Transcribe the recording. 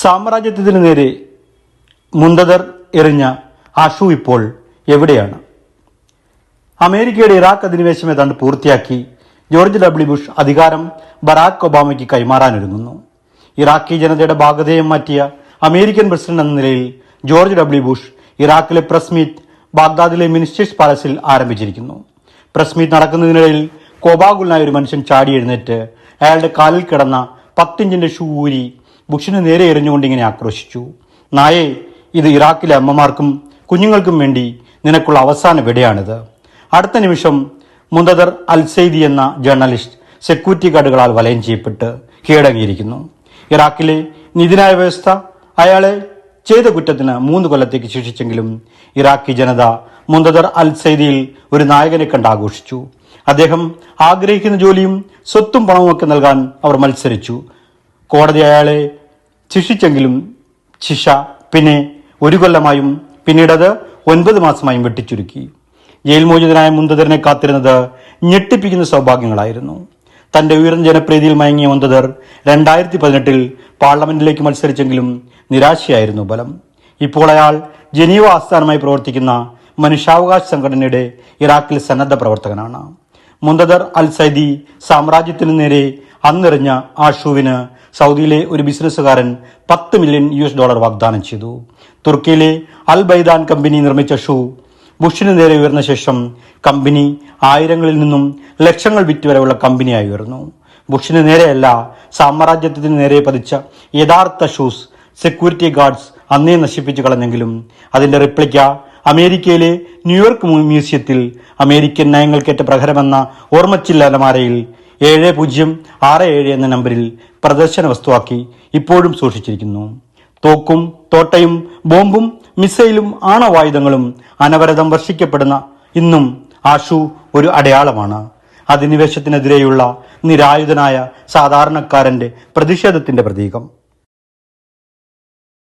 സാമ്രാജ്യത്തിന് നേരെ മുന്തതർ എറിഞ്ഞ ആഷു ഇപ്പോൾ എവിടെയാണ്? അമേരിക്കയുടെ ഇറാഖ് അധിനിവേശം ഏതാണ്ട് പൂർത്തിയാക്കി ജോർജ് ഡബ്ല്യു ബുഷ് അധികാരം ബറാക്ക് ഒബാമയ്ക്ക് കൈമാറാനൊരുങ്ങുന്നു. ഇറാഖി ജനതയുടെ ഭാഗതയും മാറ്റിയ അമേരിക്കൻ പ്രസിഡന്റ് എന്ന നിലയിൽ ജോർജ് ഡബ്ല്യു ബുഷ് ഇറാഖിലെ പ്രസ് മീറ്റ് ബാഗ്ദാദിലെ മിനിസ്റ്റേഴ്സ് പാലസിൽ ആരംഭിച്ചിരിക്കുന്നു. പ്രസ് മീറ്റ് നടക്കുന്നതിനിടയിൽ കോബാഗുലിനായ ഒരു മനുഷ്യൻ ചാടി എഴുന്നേറ്റ് അയാളുടെ കാലിൽ കിടന്ന പത്തിഞ്ചിന്റെ ഷൂ ഊരി ബുഷിന് നേരെ എറിഞ്ഞുകൊണ്ട് ഇങ്ങനെ ആക്രോശിച്ചു. നായെ ഇത് ഇറാഖിലെ അമ്മമാർക്കും കുഞ്ഞുങ്ങൾക്കും വേണ്ടി നിനക്കുള്ള അവസാന വിടയാണിത്. അടുത്ത നിമിഷം മുന്തദർ അൽ സെയ്ദി എന്ന ജേർണലിസ്റ്റ് സെക്യൂരിറ്റി ഗാർഡുകളാൽ വലയം ചെയ്യപ്പെട്ട് കീഴടങ്ങിയിരിക്കുന്നു. ഇറാഖിലെ നീതിന്യായ വ്യവസ്ഥ അയാളെ ചെയ്ത കുറ്റത്തിന് മൂന്ന് കൊല്ലത്തേക്ക് ശിക്ഷിച്ചെങ്കിലും ഇറാഖി ജനത മുന്തദർ അൽ സൈദിയിൽ ഒരു നായകനെ കണ്ട് ആഘോഷിച്ചു. അദ്ദേഹം ആഗ്രഹിക്കുന്ന ജോലിയും സ്വത്തും പണവും ഒക്കെ നൽകാൻ അവർ മത്സരിച്ചു. കോടതി അയാളെ ശിക്ഷിച്ചെങ്കിലും ശിക്ഷ പിന്നെ ഒരു കൊല്ലമായും പിന്നീടത് ഒൻപത് മാസമായും വെട്ടിച്ചുരുക്കി. ജയിൽ മോചിതനായ മുന്തതറിനെ കാത്തിരുന്നത് ഞെട്ടിപ്പിക്കുന്ന സൗഭാഗ്യങ്ങളായിരുന്നു. തന്റെ ഉയർന്ന ജനപ്രീതിയിൽ മയങ്ങിയ മുന്തതർ രണ്ടായിരത്തി പതിനെട്ടിൽ പാർലമെന്റിലേക്ക് മത്സരിച്ചെങ്കിലും നിരാശയായിരുന്നു ബലം ഇപ്പോൾ അയാൾ ജനീവ ആസ്ഥാനമായി പ്രവർത്തിക്കുന്ന മനുഷ്യാവകാശ സംഘടനയുടെ ഇറാഖിൽ സന്നദ്ധ പ്രവർത്തകനാണ്. മുന്തദർ അൽ സൈദി സാമ്രാജ്യത്തിനു നേരെ അന്നെറിഞ്ഞ ആഷുവിന് ഷൂവിന് സൗദിയിലെ ഒരു ബിസിനസ്സുകാരൻ പത്ത് മില്യൺ യു എസ് ഡോളർ വാഗ്ദാനം ചെയ്തു. തുർക്കിയിലെ അൽ ബൈദാൻ കമ്പനി നിർമ്മിച്ച ഷൂ ബുഷിന് നേരെ ഉയർന്ന ശേഷം കമ്പനി ആയിരങ്ങളിൽ നിന്നും ലക്ഷങ്ങൾ വിറ്റ് വരെയുള്ള കമ്പനിയായി ഉയർന്നു. ബുഷിന് നേരെയല്ല സാമ്രാജ്യത്തിന് നേരെ പതിച്ച യഥാർത്ഥ ഷൂസ് സെക്യൂരിറ്റി ഗാർഡ്സ് അന്നേ നശിപ്പിച്ചു കളഞ്ഞെങ്കിലും അതിന്റെ റിപ്ലിക്ക അമേരിക്കയിലെ ന്യൂയോർക്ക് മ്യൂസിയത്തിൽ അമേരിക്കൻ നയങ്ങൾക്കേറ്റ പ്രഹരമെന്ന ഓർമ്മച്ചില്ലാലമാരയിൽ ഏഴ് പൂജ്യം ആറ് ഏഴ് എന്ന നമ്പറിൽ പ്രദർശന വസ്തുവാക്കി ഇപ്പോഴും സൂക്ഷിച്ചിരിക്കുന്നു. തോക്കും തോട്ടയും ബോംബും മിസൈലും ആണവായുധങ്ങളും അനവരതം വർഷിക്കപ്പെടുന്ന ഇന്നും ആഷു ഒരു അടയാളമാണ്. അധിനിവേശത്തിനെതിരെയുള്ള നിരായുധനായ സാധാരണക്കാരന്റെ പ്രതിഷേധത്തിന്റെ പ്രതീകം.